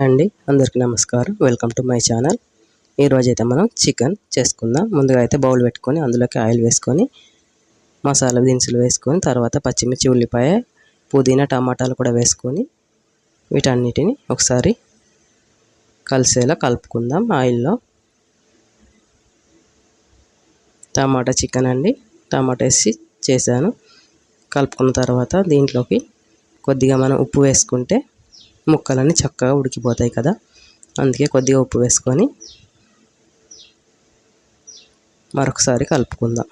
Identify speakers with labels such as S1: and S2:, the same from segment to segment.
S1: అండి అందరికీ నమస్కారం. Welcome to my channel. ఈరోజు అయితే మనం చికెన్ చేసుకుందాం. ముందుగా అయితే బౌల్ పెట్టుకొని అందులోకి ఆయిల్ వేసుకొని మసాలా దినుసులు వేసుకొని తర్వాత పచ్చిమిర్చి ఉల్లిపాయ పుదీనా టమాటాలు కూడా వేసుకొని వీటన్నిటిని ఒకసారి కలిసేలా కలుపుకుందాం ఆయిల్లో. టమాటా చికెన్ అండి. టమాటా వేసి చేశాను. కలుపుకున్న తర్వాత దీంట్లోకి కొద్దిగా మనం ఉప్పు వేసుకుంటే ముక్కలన్నీ చక్కగా ఉడికిపోతాయి కదా. అందుకే కొద్దిగా ఉప్పు వేసుకొని మరొకసారి కలుపుకుందాం.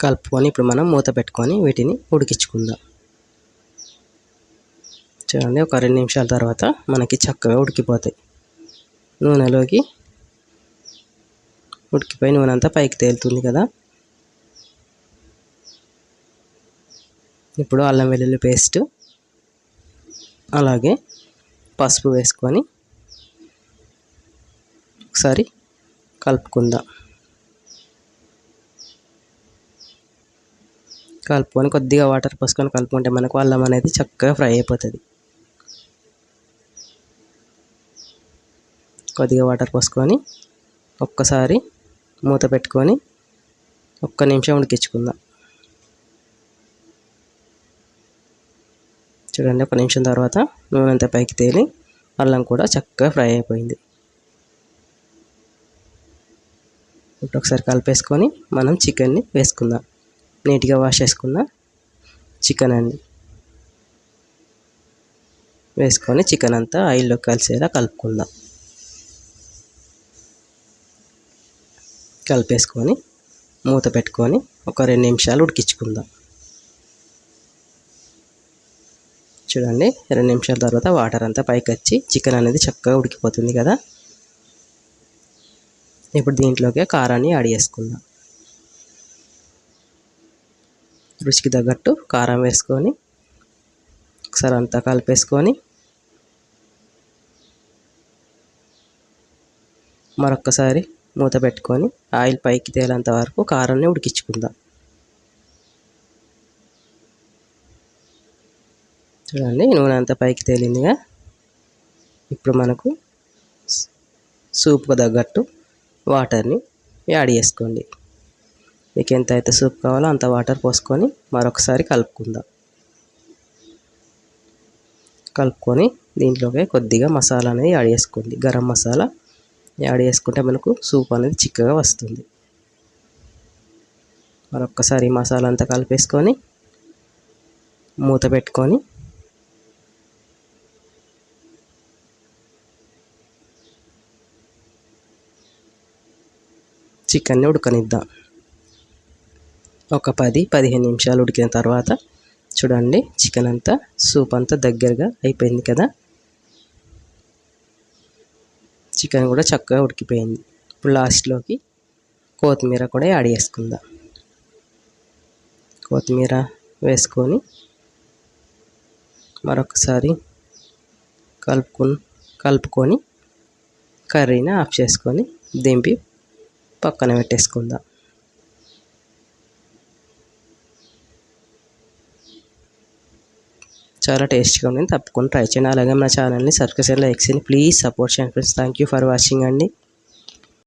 S1: కలుపుకొని ఇప్పుడు మనం మూత పెట్టుకొని వీటిని ఉడికించుకుందాం. చూడండి ఒక రెండు నిమిషాల తర్వాత మనకి చక్కగా ఉడికిపోతాయి. నూనెలోకి ఉడికిపోయి నూనె అంతా పైకి తేలుతుంది కదా. ఇప్పుడు అల్లం వెల్లుల్లి పేస్ట్ అలాగే పసుపు వేసుకొని ఒకసారి కలుపుకుందాం. కలుపుకొని కొద్దిగా వాటర్ పోసుకొని కలుపుకుంటే మనకు అల్లం అనేది చక్కగా ఫ్రై అయిపోతుంది. కొద్దిగా వాటర్ పోసుకొని ఒక్కసారి మూత పెట్టుకొని ఒక్క నిమిషం ఉడికించుకుందాం. చూడండి ఒక నిమిషం తర్వాత నూనె అంతా పైకి తేలి అల్లం కూడా చక్కగా ఫ్రై అయిపోయింది. ఇప్పుడు ఒకసారి కలిపేసుకొని మనం చికెన్ని వేసుకుందాం. నీట్గా వాష్ చేసుకున్న చికెన్ అండి. వేసుకొని చికెన్ అంతా ఆయిల్లో కలిసేలా కలుపుకుందాం. కలిపేసుకొని మూత పెట్టుకొని ఒక రెండు నిమిషాలు ఉడికించుకుందాం. చూడండి. రెండు నిమిషాల తర్వాత వాటర్ అంతా పైకి వచ్చి చికెన్ అనేది చక్కగా ఉడికిపోతుంది కదా. ఇప్పుడు దీంట్లోకి కారాన్ని యాడ్ చేసుకుందాం. రుచికి తగ్గట్టు కారం వేసుకొని ఒకసారి అంతా కలిపేసుకొని మరొక్కసారి మూత పెట్టుకొని ఆయిల్ పైకి తేలేంత వరకు కారాన్ని ఉడికించుకుందాం. చూడండి నూనె అంతా పైకి తేలిందిగా. ఇప్పుడు మనకు సూప్కు తగ్గట్టు వాటర్ని యాడ్ చేసుకోండి. మీకు ఎంత అయితే సూప్ కావాలో అంత వాటర్ పోసుకొని మరొకసారి కలుపుకుందాం. కలుపుకొని దీంట్లోకి కొద్దిగా మసాలా అనేది యాడ్ చేసుకోండి. గరం మసాలా యాడ్ చేసుకుంటే మనకు సూప్ అనేది చిక్కగా వస్తుంది. మరొక్కసారి మసాలా అంతా కలిపేసుకొని మూత పెట్టుకొని చికెన్ని ఉడకనిద్దాం. ఒక పది పదిహేను నిమిషాలు ఉడికిన తర్వాత చూడండి చికెన్ అంతా సూప్ అంతా దగ్గరగా అయిపోయింది కదా? చికెన్ కూడా చక్కగా ఉడికిపోయింది. ఇప్పుడు లాస్ట్లోకి కొత్తిమీర కూడా యాడ్ చేసుకుందాం. కొత్తిమీర వేసుకొని మరొకసారి కలుపుకొని కలుపుకొని కర్రీని ఆఫ్ చేసుకొని దింపి పక్కన పెట్టేసుకుందాం. చాలా టేస్ట్గా ఉంది. తప్పకుండా ట్రై చేయండి. అలాగే మన ఛానల్ని సబ్స్క్రైబ్ లైక్ చేయండి. ప్లీజ్ సపోర్ట్ చేయండి friends. Thank you for watching అండి.